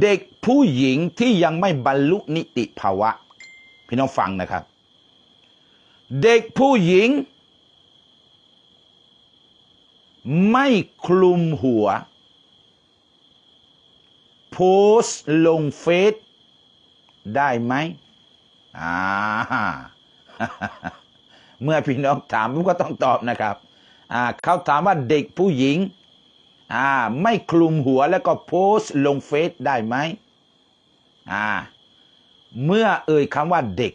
เด็กผู้หญิงที่ยังไม่บรรลุนิติภาวะ พี่น้องฟังนะครับ เด็กผู้หญิง ไม่คลุมหัว โพสต์ลงเฟซได้ไหมอ่าเมื่อพี่น้องถามผมก็ต้องตอบนะครับ อ่าเขาถามว่าเด็กผู้หญิง อ่าไม่คลุมหัวแล้วก็โพสต์ลงเฟซได้ไหมอ่าเมื่อเอ่ยคำว่าเด็ก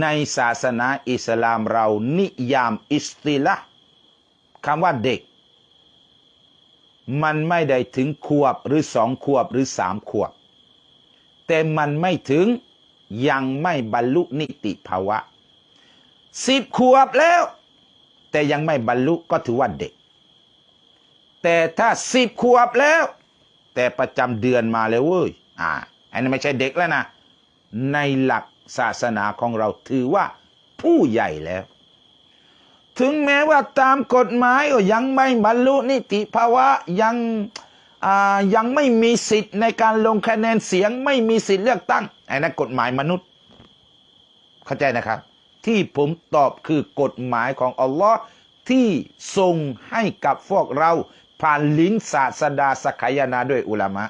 ในศาสนาอิสลามเรานิยามอิสติละคำว่าเด็ก มันไม่ได้ถึงขวบหรือสองขวบหรือสามขวบ แต่มันไม่ถึงยังไม่บรรลุนิติภาวะสิบขวบแล้ว แต่ยังไม่บรรลุก็ถือว่าเด็ก แต่ถ้าสิบขวบแล้ว แต่ประจำเดือนมาแล้วเว้ยอ่าอันนี้ไม่ใช่เด็กแล้วนะ ในหลักศาสนาของเราถือว่าผู้ใหญ่แล้ว ถึงแม้ว่าตามกฎหมายก็ยังไม่บรรลุนิติภาวะยังอ่ายังไม่มีสิทธิ์ในการลงคะแนนเสียงไม่มีสิทธิ์เลือกตั้งไอ้นั่นกฎหมายมนุษย์ เข้าใจนะครับ ที่ผมตอบคือกฎหมายของอัลลอฮ์ที่ทรงให้กับพวกเรา ผ่านลิ้นศาสดาสกายนาด้วยอุลามะ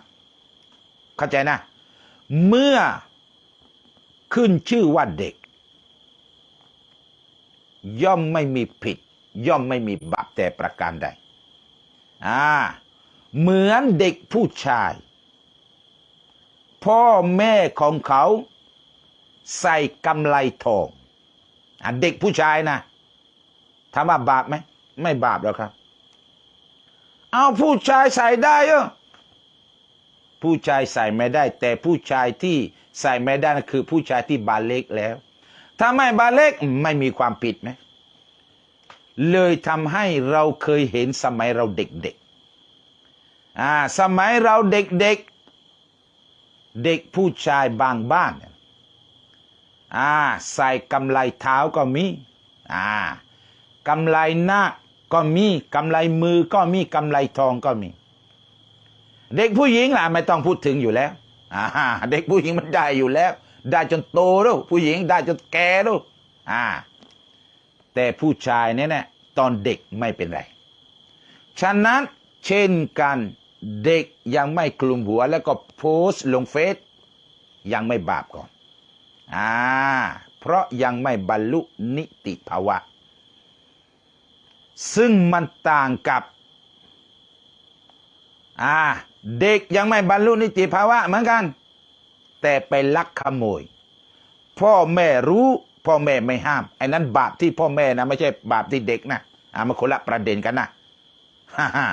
เข้าใจนะ เมื่อขึ้นชื่อว่าเด็ก ย่อมไม่มีผิด ย่อมไม่มีบาปแต่ประการใดอ่าเหมือนเด็กผู้ชาย พ่อแม่ของเขาใส่กำไลทองอเด็กผู้ชายนะถามว่าบาปไหม ไม่บาปหรอกครับ เอาผู้ชายใส่ได้เหรอผู้ชายใส่ไม่ได้ แต่ผู้ชายที่ใส่ไม่ได้คือผู้ชายที่บาเล็กแล้ว ถ้าไม่บาเล็กไม่มีความผิดไหมเลยทำให้เราเคยเห็นสมัยเราเด็กๆอ่าสมัยเราเด็กๆ เด็กผู้ชายบางบ้านอ่าใส่กำไลเท้าก็มีอ่ากำไลหน้า ก็มีกำไลมือก็มีกำไลทองก็มี เด็กผู้หญิงล่ะไม่ต้องพูดถึงอยู่แล้วอ่าเด็กผู้หญิงมันได้อยู่แล้ว ได้จนโตแล้วผู้หญิงได้จนแก่แล้วอ่า แต่ผู้ชายเนี่ยนะตอนเด็กไม่เป็นไร ฉะนั้นเช่นกันเด็กยังไม่คลุมหัวแล้วก็โพสต์ลงเฟซยังไม่บาปก่อน อ่า เพราะยังไม่บรรลุนิติภาวะ ซึ่งมันต่างกับ อ่า เด็กยังไม่บรรลุนิติภาวะเหมือนกัน แต่ไปลักขโมย พ่อแม่รู้ พ่อแม่ไม่ห้ามไอ้นั้นบาปที่พ่อแม่นะไม่ใช่บาปที่เด็กนะอ่ามันคนละประเด็นกันนะฮ่าฮ่า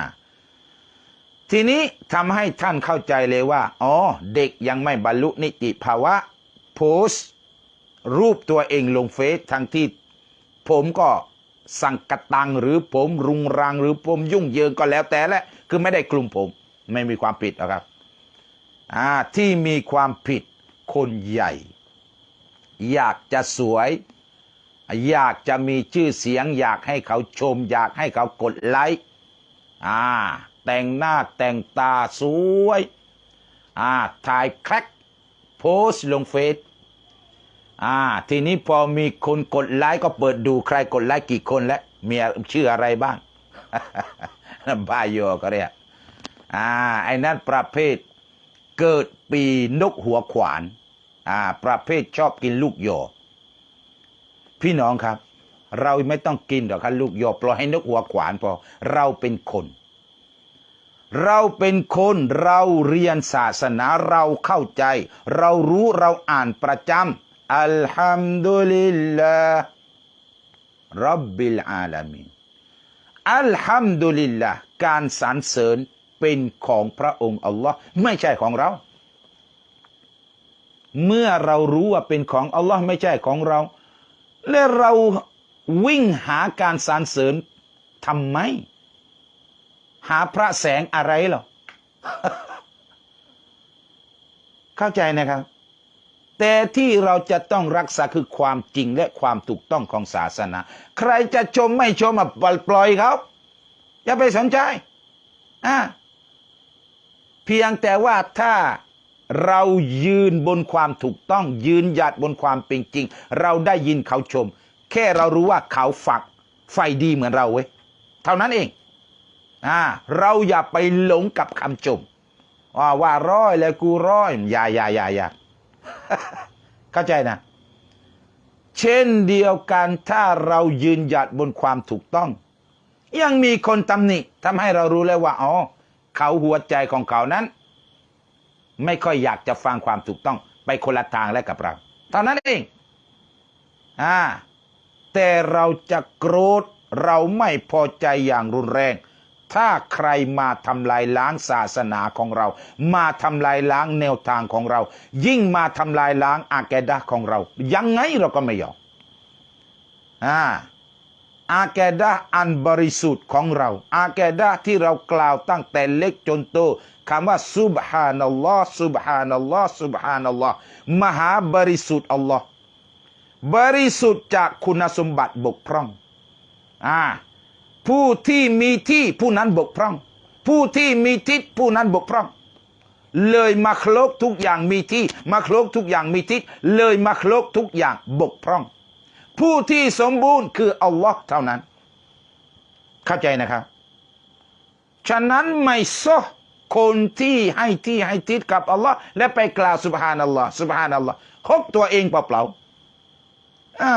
ทีนี้ทำให้ท่านเข้าใจเลยว่า อ๋อ เด็กยังไม่บรรลุนิติภาวะ โพสต์ รูปตัวเองลงเฟซทั้งที่ผมก็ สังกตังหรือผมรุงรังหรือผมยุ่งเยิงก็แล้วแต่แหละ คือไม่ได้กลุ่มผม ไม่มีความผิดหรอกครับอ่าที่มีความผิดคนใหญ่ อยากจะสวย อยากจะมีชื่อเสียง อยากให้เขาชม อยากให้เขากดไลค์อ่า แต่งหน้าแต่งตาสวย อ่าถ่ายแคร็กโพสลงเฟซ อ่า ทีนี้พอมีคนกดไลค์ก็เปิดดูใครกดไลค์กี่คนแล้วมีชื่ออะไรบ้างบายโยก็เรียกอ่าไอ้นั้นประเภทเกิดปีนกหัวขวาน อ่า ประเภทชอบกินลูกโยพี่น้องครับ เราไม่ต้องกินหรอกครับลูกโยปล่อยให้นกหัวขวานพอเราเป็นคน เราเป็นคนเราเรียนศาสนาเราเข้าใจ เรารู้เราอ่านประจำ อัลฮัมดุลิลลาห์รับบิลอาลามีนอัลฮัมดุลิลลาห์การสรรเสริญเป็นของพระองค์อัลลอฮ์ไม่ใช่ของเรา เมื่อเรารู้ว่าเป็นของอัลลอฮ์ไม่ใช่ของเรา และเราวิ่งหาการสรรเสริญทำไม หาพระแสงอะไรหรอ เข้าใจนะครับ แต่ที่เราจะต้องรักษาคือความจริงและความถูกต้องของศาสนา ใครจะชมไม่ชมมาปล่อยเขาอย่าไปสนใจอ่าเพียงแต่ว่าถ้าเรายืนบนความถูกต้อง ยืนหยัดบนความเป็นจริง เราได้ยินเขาชม แค่เรารู้ว่าเขาฝักไฟดีเหมือนเราเว้ยเท่านั้นเองอ่าเราอย่าไปหลงกับคำชมว่าว่าร้อยแล้วกูร้อยอย่าอย่าอย่าอย่า เข้าใจนะ เช่นเดียวกันถ้าเรายืนหยัดบนความถูกต้อง ยังมีคนตำหนิทำให้เรารู้แล้วว่าอ๋อเขาหัวใจของเขานั้น ไม่ค่อยอยากจะฟังความถูกต้อง ไปคนละทางแล้วกับเราเท่านั้นเองอ่าแต่เราจะโกรธเราไม่พอใจอย่างรุนแรง ถ้าใครมาทำลายล้างศาสนาของเรา มาทำลายล้างแนวทางของเรา ยิ่งมาทำลายล้างอาแกดะของเรา ยังไงเราก็ไม่ยอมอ่าอาแกดะอันบริสุทธิ์ของเรา อาแกดะที่เรากล่าวตั้งแต่เล็กจนโตคำว่าซุบฮานัลลอฮ์ซุบฮานัลลอฮ์ซุบฮานัลลอฮ์มหาบริสุทธิ์อัลลอฮ์บริสุทธิ์จากคุณสมบัติบกพร่องอ่า ผู้ที่มีที่ผู้นั้นบกพร่อง ผู้ที่มีทิศผู้นั้นบกพร่อง เลยมาคลกทุกอย่างมีที่มาคลกทุกอย่างมีทิศเลยมาคลกทุกอย่างบกพร่อง ผู้ที่สมบูรณ์คืออัลลอฮ์เท่านั้น เข้าใจนะครับ ฉะนั้นไม่ซอคนที่ให้ที่ให้ทิศกับอัลลอฮ์และไปกล่าวสุบฮานัลลอฮ์สุบฮานัลลอฮ์คบตัวเองเปล่าๆอ่า